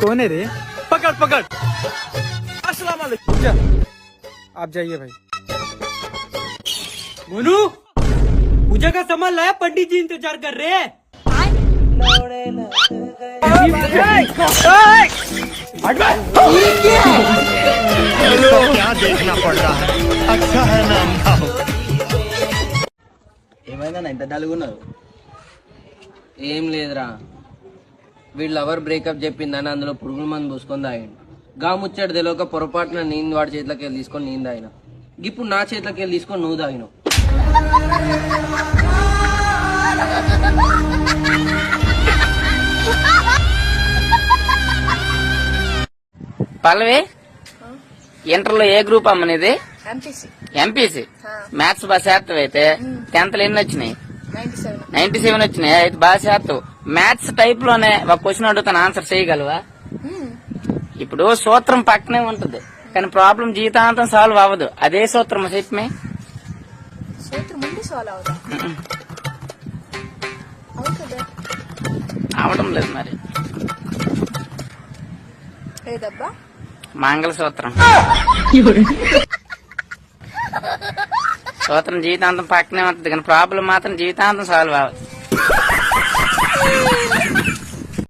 कौन है रे पकड़ पकड़ अस्सलाम वालेकुम जा, आप जाइए भाई मोनू पूजा का सामान लाया पंडित जी इंतजार कर रहे हैं क्या देखना पड़ रहा है अच्छा है ना अंधा हो ఏమైందన్న ఇంత డల్గున్నారు ఏం లేదురా వీడు లవర్ బ్రేకప్ చెప్పిందని అందులో పురుగుల మందు పూసుకొని తాగిండు. గా ముచ్చట తెలియక పొరపాటున నేను వాడి చేతిలోకి వెళ్ళి తీసుకొని నేను తాగిన. ఇప్పుడు నా చేతిలోకి వెళ్ళి తీసుకొని నువ్వు తాగినావు. పల్లవి? ఇంటర్లో ఏ గ్రూప్ అమ్మనిది? ఎంపీసీ ఎంపీసీ మ్యాథ్స్ బాగా శాతం అయితే టెన్త్లో ఎన్ని వచ్చినాయి? Ninety seven. వచ్చినాయి? అయితే బాగా శాతం మ్యాథ్స్ టైప్లోనే ఒక క్వశ్చన్ అడుగుతాను ఆన్సర్ చేయగలవా? ఇప్పుడు సూత్రం పక్కనే ఉంటది కానీ ప్రాబ్లం జీవితాంతం సాల్వ్ అవ్వదు. అదే సూత్రం చెప్పమే. సూత్రం ముందు సాల్వ్ అవుదా అవుతుందా? అవడం లేదు మరి. మంగళసూత్రం. సూత్రం జీవితాంతం పక్కనే ఉంటుంది. కానీ ప్రాబ్లం మాత్రం జీవితాంతం సాల్వ్ అవ్వదు.